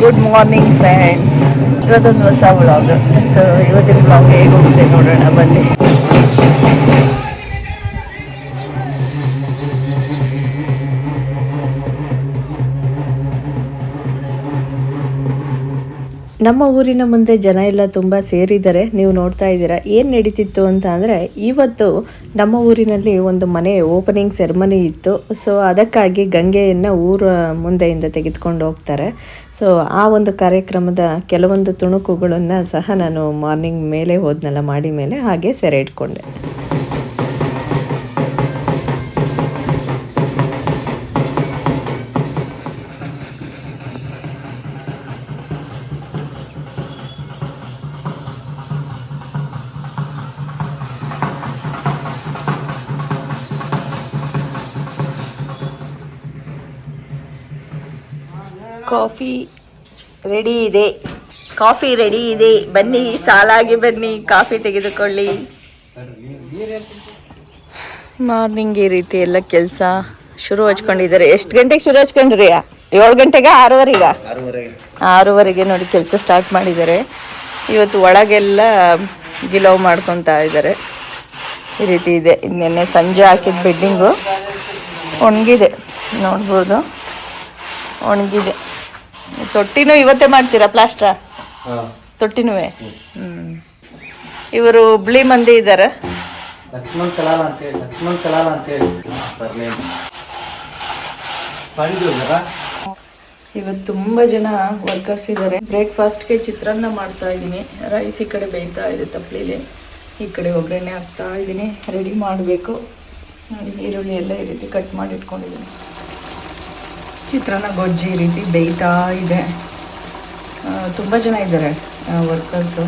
Good morning friends ಇವತ್ತೊಂದು ಹೊಸ vlog so ಇವತ್ತಿನ ವ್ಲಾಗ್ ಹೇಗೆ ಹೋಗುತ್ತೆ ನೋಡೋಣ ಬನ್ನಿ. ನಮ್ಮ ಊರಿನ ಮುಂದೆ ಜನ ಎಲ್ಲ ತುಂಬ ಸೇರಿದ್ದಾರೆ ನೀವು ನೋಡ್ತಾ ಇದ್ದೀರಾ, ಏನು ನಡೀತಿತ್ತು ಅಂತ ಅಂದರೆ ಇವತ್ತು ನಮ್ಮ ಊರಿನಲ್ಲಿ ಒಂದು ಮನೆ ಓಪನಿಂಗ್ ಸೆರೆಮನಿ ಇತ್ತು. ಸೊ ಅದಕ್ಕಾಗಿ ಗಂಗೆಯನ್ನು ಊರ ಮುಂದೆಯಿಂದ ತೆಗೆದುಕೊಂಡು ಹೋಗ್ತಾರೆ. ಸೊ ಆ ಒಂದು ಕಾರ್ಯಕ್ರಮದ ಕೆಲವೊಂದು ತುಣುಕುಗಳನ್ನು ಸಹ ನಾನು ಮಾರ್ನಿಂಗ್ ಮೇಲೆ ಹೋದ್ನಲ್ಲ, ಮಾಡಿ ಮೇಲೆ ಹಾಗೆ ಸೆರೆ ಇಟ್ಕೊಂಡೆ. ಕಾಫಿ ರೆಡಿ ಇದೆ. ಕಾಫಿ ರೆಡಿ ಇದೆ. ಬನ್ನಿ ಸಾಲಾಗಿ ಬನ್ನಿ ಕಾಫಿ ತೆಗೆದುಕೊಳ್ಳಿ. ಮಾರ್ನಿಂಗ್ ಈ ರೀತಿ ಎಲ್ಲ ಕೆಲಸ ಶುರು ಹಚ್ಕೊಂಡಿದ್ದಾರೆ. ಎಷ್ಟು ಗಂಟೆಗೆ ಶುರು ಹಚ್ಕೊಂಡ್ರಿ ಏಳು ಗಂಟೆಗೆ ಆರೂವರೆಗ? ಆರೂವರೆಗೆ. ನೋಡಿ ಕೆಲಸ ಸ್ಟಾರ್ಟ್ ಮಾಡಿದ್ದಾರೆ. ಇವತ್ತು ಒಳಗೆಲ್ಲ ಗಿಲವ್ ಮಾಡ್ಕೊತಾ ಇದ್ದಾರೆ. ಈ ರೀತಿ ಇದೆ. ನಿನ್ನೆ ಸಂಜೆ ಹಾಕಿದ ಬೆಡ್ಡಿಂಗು ಒಣಗಿದೆ. ನೋಡ್ಬೋದು. ಒಣಗಿದೆ. ತೊಟ್ಟಿನೂ ಇವತ್ತೇ ಮಾಡ್ತೀರಾ ಪ್ಲಾಸ್ಟ್ರಾ? ತೊಟ್ಟಿನೂ ಹ್ಞೂ ಇವರು ಹುಬ್ಳಿ ಮಂದಿ ಇದ್ದಾರೆ. ಲಕ್ಷ್ಮಣ್ ಕಲಾಲ ಅಂತ ಹೇಳಿ ಲಕ್ಷ್ಮಣ್ ಕಲಾಲ ಅಂತ ಹೇಳಿ. ಇವತ್ತು ತುಂಬ ಜನ ವರ್ಕರ್ಸ್ ಇದ್ದಾರೆ. ಬ್ರೇಕ್ಫಾಸ್ಟ್ಗೆ ಚಿತ್ರಾನ್ನ ಮಾಡ್ತಾ ಇದ್ದೀನಿ. ರೈಸ್ ಈ ಕಡೆ ಬೇಯ್ತಾ ಇದೆ ತಪ್ಪಲಿಲಿ ಈ ಕಡೆ ಒಗ್ಗರಣೆ ಹಾಕ್ತಾ ಇದ್ದೀನಿ. ರೆಡಿ ಮಾಡಬೇಕು. ಈರುಳ್ಳಿ ಎಲ್ಲ ಈ ರೀತಿ ಕಟ್ ಮಾಡಿ ಇಟ್ಕೊಂಡಿದ್ದೀನಿ. ಚಿತ್ರಾನ್ನ, ಗೊಜ್ಜಿ ಈ ರೀತಿ ಬೇಯ್ತಾ ಇದೆ. ತುಂಬ ಜನ ಇದ್ದಾರೆ ವರ್ಕರ್ಸು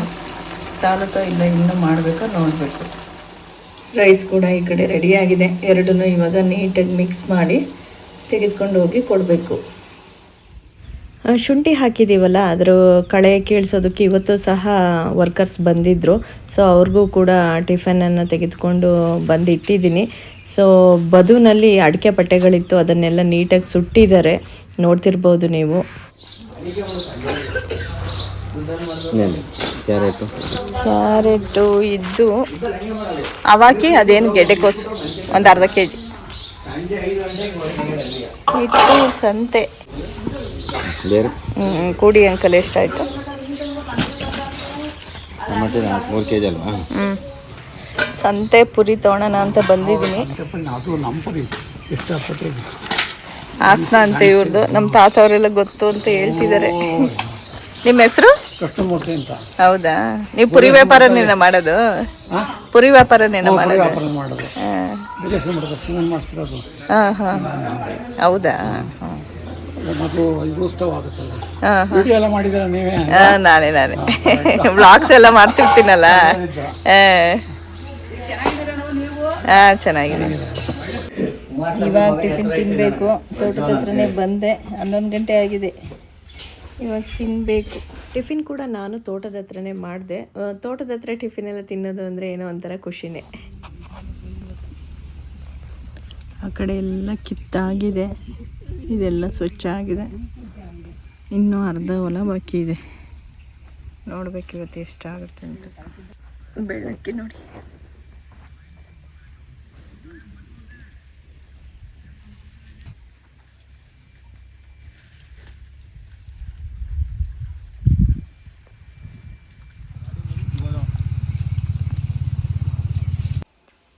ಸಾಲುತ್ತೋ ಇಲ್ಲ, ಇನ್ನೂ ಮಾಡಬೇಕಾ, ನೋಡಬೇಕು. ರೈಸ್ ಕೂಡ ಈ ಕಡೆ ರೆಡಿಯಾಗಿದೆ ಎರಡನ್ನೂ ಇವಾಗ ನೀಟಾಗಿ ಮಿಕ್ಸ್ ಮಾಡಿ ತೆಗೆದುಕೊಂಡು ಹೋಗಿ ಕೊಡಬೇಕು. ಶುಂಠಿ ಹಾಕಿದ್ದೀವಲ್ಲ ಅದರ ಕಳೆ ಕೀಳ್ಸೋದಕ್ಕೆ ಇವತ್ತು ಸಹ ವರ್ಕರ್ಸ್ ಬಂದಿದ್ದರು ಸೊ ಅವ್ರಿಗೂ ಕೂಡ ಟಿಫನನ್ನು ತೆಗೆದುಕೊಂಡು ಬಂದು ಇಟ್ಟಿದ್ದೀನಿ ಸೊ ಬದುನಲ್ಲಿ ಅಡಿಕೆ ಪಟ್ಟೆಗಳಿತ್ತು ಅದನ್ನೆಲ್ಲ ನೀಟಾಗಿ ಸುಟ್ಟಿದ್ದಾರೆ. ನೋಡ್ತಿರ್ಬೋದು ನೀವು. ಕ್ಯಾರೆಟು? ಕ್ಯಾರೆಟು ಇದ್ದು ಅವಾಕಿ ಅದೇನು ಗೆಡ್ಡೆಕೋಸು ಒಂದು ಅರ್ಧ ಕೆ ಜಿ ಇಟ್ಟು ಸಂತೆ. ಹ್ಮ್, ಕೂಡಿ ಅಂಕಲ್ ಎಷ್ಟಾಯಿತು? ಮೂರು ಕೆ ಜಿ ಅಲ್ವಾ? ಹ್ಞೂ ಸಂತೆ ಪುರಿ ತೊಗೊಳೋಣ ಅಂತ ಬಂದಿದ್ದೀನಿ. ಹಾಸನ ಅಂತ ಇವ್ರದ್ದು ನಮ್ಮ ತಾತ ಅವರೆಲ್ಲ ಗೊತ್ತು ಅಂತ ಹೇಳ್ತಿದ್ದಾರೆ. ನಿಮ್ಮ ಹೆಸರು? ಹೌದಾ? ನೀವು ಪುರಿ ವ್ಯಾಪಾರನೇನ ಮಾಡೋದು? ಪುರಿ ವ್ಯಾಪಾರನೇನ ಮಾಡೋದು? ವ್ಯಾಪಾರ ಮಾಡೋದು. ಹಾಂ. ಬಿಜೆಪಿ ಮಾಡೋದು ಸಿಮೆಂಟ್ ಹಾಂ ಹಾಂ. ಹೌದಾ? ಹಾಂ ಮತ್ತು ಇದು ಉತ್ಸವ ಆಗುತ್ತಲ್ಲ ಹಾಂ. ವಿಡಿಯೋ ಎಲ್ಲ ಮಾಡಿದ್ರೆ ನೀವೇ? ಹಾಂ ನಾನೇ ನಾನೇ. ಬ್ಲಾಗ್ಸ್ ಎಲ್ಲ ಮಾಡ್ತಿರ್ತೀನಲ್ಲ. ಹಾಂ ಚೆನ್ನಾಗಿದೆ ಇವಾಗ ಟಿಫಿನ್ ತಿನ್ನಬೇಕು ತೋಟದ ಹತ್ರನೇ ಬಂದೆ. ಹನ್ನೊಂದು ಗಂಟೆ ಆಗಿದೆ. ಇವಾಗ ತಿನ್ನಬೇಕು ಟಿಫಿನ್ ಕೂಡ ನಾನು ತೋಟದ ಹತ್ರನೇ ಮಾಡಿದೆ. ತೋಟದ ಹತ್ರ ಟಿಫಿನ್ ಎಲ್ಲ ತಿನ್ನೋದು ಅಂದರೆ ಏನೋ ಒಂಥರ ಖುಷಿನೇ. ಆ ಕಡೆ ಎಲ್ಲ ಕಿತ್ತಾಗಿದೆ. ಇದೆಲ್ಲ ಸ್ವಚ್ಛ ಆಗಿದೆ. ಇನ್ನೂ ಅರ್ಧ ಹೊಲ ಬಾಕಿ ಇದೆ. ನೋಡ್ಬೇಕು ಇವತ್ತು ಎಷ್ಟಾಗುತ್ತೆ ಅಂತ. ಬೆಳಗ್ಗೆ ನೋಡಿ.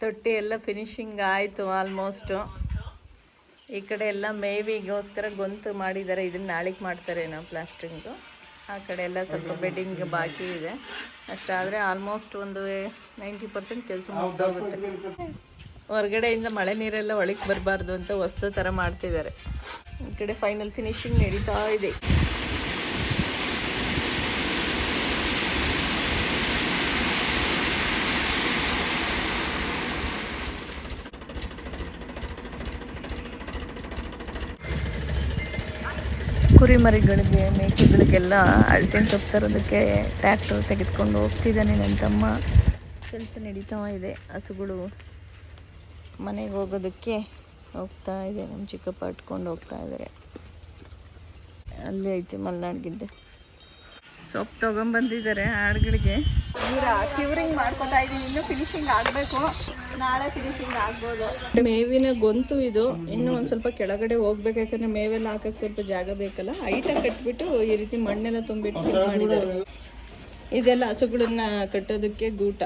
ತೊಟ್ಟಿ ಎಲ್ಲ ಫಿನಿಶಿಂಗ್ ಆಯಿತು ಆಲ್ಮೋಸ್ಟು ಈ ಕಡೆ ಎಲ್ಲ ಮೇವಿಗೋಸ್ಕರ ಗೊಂತು ಮಾಡಿದ್ದಾರೆ. ಇದನ್ನ ನಾಳೆಗೆ ಮಾಡ್ತಾರೆ ನಾವು ಪ್ಲಾಸ್ಟ್ರಿಂಗು. ಆ ಕಡೆ ಎಲ್ಲ ಸ್ವಲ್ಪ ಬೆಡ್ಡಿಂಗ್ ಬಾಕಿ ಇದೆ. ಅಷ್ಟಾದರೆ ಆಲ್ಮೋಸ್ಟ್ ಒಂದು ನೈಂಟಿ ಪರ್ಸೆಂಟ್ ಕೆಲಸ ಮುಗ್ದೋಗುತ್ತೆ. ಹೊರಗಡೆಯಿಂದ ಮಳೆ ನೀರೆಲ್ಲ ಒಳಗೆ ಬರಬಾರ್ದು ಅಂತ ವಸ್ತು ಥರ ಮಾಡ್ತಿದ್ದಾರೆ. ಈ ಕಡೆ ಫೈನಲ್ ಫಿನಿಶಿಂಗ್ ನಡೀತಾ ಇದೆ. ಕುರಿಮರಿಗಳಿಗೆ ಮೇಕೆಗಳಿಗೆಲ್ಲ ಅಳಸಿನ ಸೊಪ್ಪು ತರೋದಕ್ಕೆ ಟ್ರ್ಯಾಕ್ಟರ್ ತೆಗೆದುಕೊಂಡು ಹೋಗ್ತಿದ್ದಾನೆ ನನ್ನ ತಮ್ಮ. ಕೆಲಸ ನಡೀತಾ ಇದೆ. ಹಸುಗಳು ಮನೆಗೆ ಹೋಗೋದಕ್ಕೆ ಹೋಗ್ತಾ ಇದೆ. ನಮ್ಮ ಚಿಕ್ಕಪ್ಪ ಇಟ್ಕೊಂಡು ಹೋಗ್ತಾ ಇದ್ದಾರೆ ಅಲ್ಲಿ ಐತೆ ಮಲೆನಾಡ್ಗಿದ್ದೆ ಸೊಪ್ಪು ತೊಗೊಂಬಂದಿದ್ದಾರೆ ಹಾಡುಗಳಿಗೆ ನೀರ ಕ್ಯೂರಿಂಗ್ ಮಾಡ್ಕೊತಾ ಇದ್ದೀನಿ ಇನ್ನೂ ಫಿನಿಶಿಂಗ್ ಆಗಬೇಕು. ನಾಳೆ ಫಿನಿಶಿಂಗ್ ಮೇವಿನ ಗೊಂತು ಇದು. ಇನ್ನು ಒಂದ್ ಸ್ವಲ್ಪ ಕೆಳಗಡೆ ಹೋಗ್ಬೇಕು. ಯಾಕಂದ್ರೆ ಮೇವೆಲ್ಲ ಹಾಕಕ್ಕೆ ಸ್ವಲ್ಪ ಜಾಗ ಬೇಕಲ್ಲ. ಹೈಟಾಗಿ ಕಟ್ಬಿಟ್ಟು ಈ ರೀತಿ ಮಣ್ಣೆಲ್ಲ ತುಂಬಿಟ್ಟು ಮಾಡಿದ್ರು ಇದೆಲ್ಲ ಹಸುಗಳನ್ನ ಕಟ್ಟೋದಕ್ಕೆ ಗೂಟ.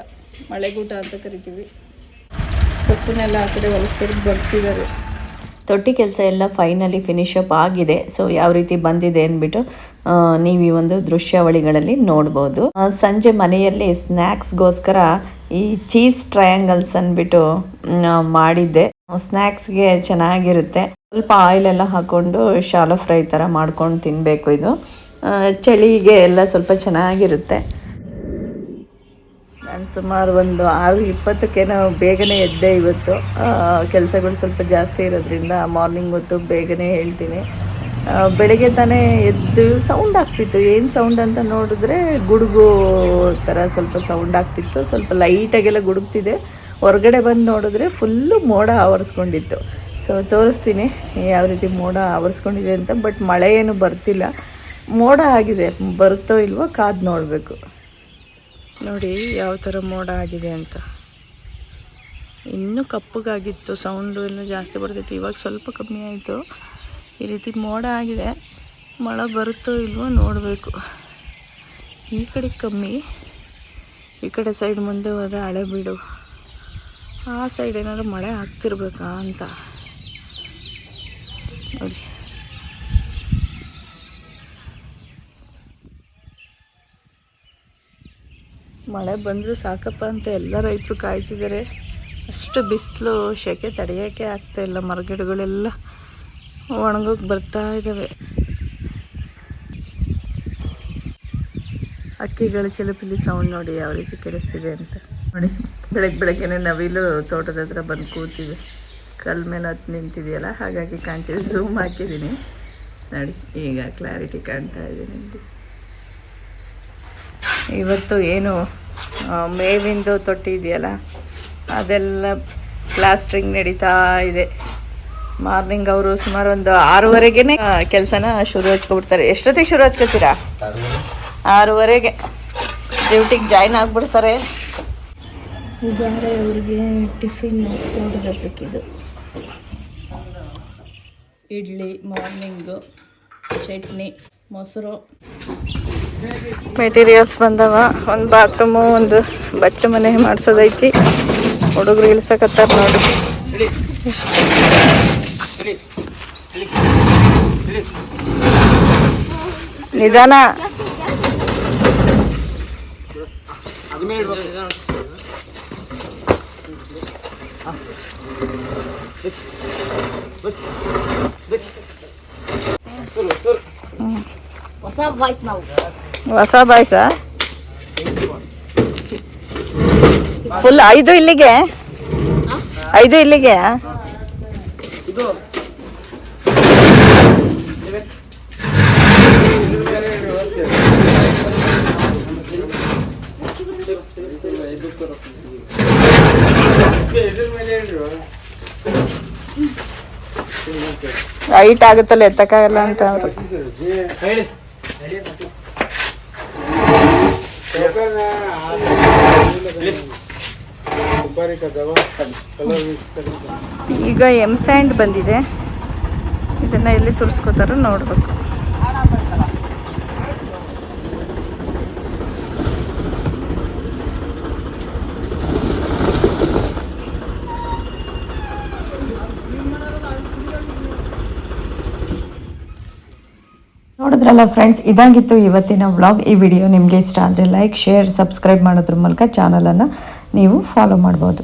ಮಳೆಗೂಟ ಅಂತ ಕರಿತೀವಿ. ಸೊಪ್ಪನ್ನೆಲ್ಲ ಆ ಕಡೆ ಹೊಲಸ್ಕೊಂಡು ಬರ್ತಿದ್ದಾರೆ. ತೊಟ್ಟಿ ಕೆಲಸ ಎಲ್ಲ ಫೈನಲಿ ಫಿನಿಶ್ ಅಪ್ ಆಗಿದೆ. ಸೊ ಯಾವ ರೀತಿ ಬಂದಿದೆ ಅಂದ್ಬಿಟ್ಟು ನೀವು ಈ ಒಂದು ದೃಶ್ಯಾವಳಿಗಳಲ್ಲಿ ನೋಡ್ಬೋದು. ಸಂಜೆ ಮನೆಯಲ್ಲಿ ಸ್ನ್ಯಾಕ್ಸ್ಗೋಸ್ಕರ ಈ ಚೀಸ್ ಟ್ರಯಾಂಗಲ್ಸ್ ಅಂದ್ಬಿಟ್ಟು ಮಾಡಿದ್ದೆ. ಸ್ನ್ಯಾಕ್ಸ್ಗೆ ಚೆನ್ನಾಗಿರುತ್ತೆ. ಸ್ವಲ್ಪ ಆಯಿಲ್ ಎಲ್ಲ ಹಾಕೊಂಡು ಶಾಲೋ ಫ್ರೈ ಥರ ಮಾಡ್ಕೊಂಡು ತಿನ್ನಬೇಕು ಇದು. ಚಳಿಗೆ ಎಲ್ಲ ಸ್ವಲ್ಪ ಚೆನ್ನಾಗಿರುತ್ತೆ. ನಾನು ಸುಮಾರು ಒಂದು ಆರು ಇಪ್ಪತ್ತಕ್ಕೇನೋ ಬೇಗನೆ ಎದ್ದೆ ಇವತ್ತು. ಕೆಲಸಗಳು ಸ್ವಲ್ಪ ಜಾಸ್ತಿ ಇರೋದ್ರಿಂದ ಮಾರ್ನಿಂಗ್ ಹೊತ್ತು ಬೇಗನೆ ಹೇಳ್ತೀನಿ. ಬೆಳಗ್ಗೆ ತಾನೇ ಎದ್ದು ಸೌಂಡ್ ಆಗ್ತಿತ್ತು. ಏನು ಸೌಂಡ್ ಅಂತ ನೋಡಿದ್ರೆ ಗುಡುಗು ಥರ ಸ್ವಲ್ಪ ಸೌಂಡ್ ಆಗ್ತಿತ್ತು. ಸ್ವಲ್ಪ ಲೈಟಾಗೆಲ್ಲ ಗುಡುಗ್ತಿದೆ. ಹೊರಗಡೆ ಬಂದು ನೋಡಿದ್ರೆ ಫುಲ್ಲು ಮೋಡ ಆವರಿಸ್ಕೊಂಡಿತ್ತು. ಸೊ ತೋರಿಸ್ತೀನಿ ಯಾವ ರೀತಿ ಮೋಡ ಆವರಿಸ್ಕೊಂಡಿದೆ ಅಂತ ಬಟ್ ಮಳೆ ಏನು ಬರ್ತಿಲ್ಲ. ಮೋಡ ಆಗಿದೆ. ಬರುತ್ತೋ ಇಲ್ವೋ ಕಾದು ನೋಡಬೇಕು. ನೋಡಿ ಯಾವ ಥರ ಮೋಡ ಆಗಿದೆ ಅಂತ. ಇನ್ನೂ ಕಪ್ಪಗಾಗಿತ್ತು ಸೌಂಡು ಎಲ್ಲ ಜಾಸ್ತಿ ಬರ್ತಿತ್ತು ಇವಾಗ ಸ್ವಲ್ಪ ಕಮ್ಮಿ ಆಯಿತು. ಈ ರೀತಿ ಮೋಡ ಆಗಿದೆ. ಮಳೆ ಬರುತ್ತೋ ಇಲ್ವೋ ನೋಡಬೇಕು. ಈ ಕಡೆ ಕಮ್ಮಿ, ಈ ಕಡೆ ಸೈಡ್ ಮುಂದೆ ಹೋದರೆ ಹಳೆ ಬೀಡು. ಆ ಸೈಡ್ ಏನಾದರೂ ಮಳೆ ಆಗ್ತಿರ್ಬೇಕಾ ಅಂತ. ನೋಡಿ. ಮಳೆ ಬಂದರೂ ಸಾಕಪ್ಪ ಅಂತ ಎಲ್ಲ ರೈತರು ಕಾಯ್ತಿದ್ದಾರೆ. ಅಷ್ಟು ಬಿಸಿಲು, ಸೆಕೆ ತಡೆಯೋಕ್ಕೆ ಆಗ್ತಾ ಇಲ್ಲ ಮರಗಿಡಗಳೆಲ್ಲ. ಒಣಗೋಗಿ ಬರ್ತಾ ಇದ್ದಾವೆ ಅಕ್ಕಿಗಳು ಚಿಲುಪಿಲಿ ಸೌಂಡ್ ನೋಡಿ ಯಾವ ರೀತಿ ಕೆಡಿಸ್ತಿದೆ ಅಂತ. ನೋಡಿ ಬೆಳಗ್ಗೆ ಬೆಳಗ್ಗೆನೆ ನವಿಲು ತೋಟದ ಹತ್ರ ಬಂದು ಕೂತಿದೆ. ಕಲ್ ಮೇಲೆ ಹತ್ತು ನಿಂತಿದೆಯಲ್ಲ, ಹಾಗಾಗಿ ಕಾಣ್ತಿದೆ ಝೂಮ್ ಹಾಕಿದ್ದೀನಿ. ನೋಡಿ, ಈಗ ಕ್ಲಾರಿಟಿ ಕಾಣ್ತಾ ಇದೆ ನಿಮಗೆ ಇವತ್ತು ಏನು ಮೇವಿಂದು ತೊಟ್ಟಿ ಇದೆಯಲ್ಲ ಅದೆಲ್ಲ ಪ್ಲಾಸ್ಟ್ರಿಂಗ್ ನಡೀತಾ ಇದೆ. ಮಾರ್ನಿಂಗ್ ಅವರು ಸುಮಾರು ಒಂದು ಆರೂವರೆಗೆ ಕೆಲಸನ ಶುರು ಹಚ್ಕೊಬಿಡ್ತಾರೆ. ಎಷ್ಟೊತ್ತಿಗೆ ಶುರು ಹಚ್ಕೋತೀರಾ? ಆರೂವರೆಗೆ. ಡ್ಯೂಟಿಗೆ ಜಾಯ್ನ್ ಆಗಿಬಿಡ್ತಾರೆ. ಅವ್ರಿಗೆ ಟಿಫಿನ್ ತೋಟದ ಹತ್ರಕ್ಕಿದು ಇಡ್ಲಿ ಮಾರ್ನಿಂಗು ಚಟ್ನಿ ಮೊಸರು. ಮೆಟೀರಿಯಲ್ಸ್ ಬಂದವ. ಒಂದು ಬಾತ್ರೂಮು ಒಂದು ಬಚ್ಚ ಮನೆ ಮಾಡಿಸೋದೈತಿ. ಹುಡುಗರು ಇಳ್ಸಕತ್ತಾರ ನೋಡಿ. ನಿಧಾನ. ಹೊಸ ವಾಯ್ಸ್ ನಾವು. ಹೊಸ ಬಾಯ್ಸ ಫುಲ್ ಐದು ಇಲ್ಲಿಗೆ? ಐದು ಇಲ್ಲಿಗೆ? ಹೈಟ್ ಆಗುತ್ತಲ್ಲ ಎತ್ತಕ್ಕಾಗಲ್ಲ ಅಂತ ಅವರು ಹೇಳಿ ಈಗ ಎಂ ಸ್ಯಾಂಡ್ ಬಂದಿದೆ. ಇದನ್ನ ಎಲ್ಲಿ ಸುರಿಸ್ಕೋತಾರೋ ನೋಡ್ಬೇಕು. ನೋಡಿದ್ರಲ್ಲ ಫ್ರೆಂಡ್ಸ್ ಇದಾಗಿತ್ತು ಇವತ್ತಿನ ವ್ಲಾಗ್ ಈ ವಿಡಿಯೋ ನಿಮಗೆ ಇಷ್ಟ ಆದರೆ ಲೈಕ್ ಶೇರ್ ಸಬ್ಸ್ಕ್ರೈಬ್ ಮಾಡೋದ್ರ ಮೂಲಕ ಚಾನಲನ್ನು ನೀವು ಫಾಲೋ ಮಾಡ್ಬೋದು.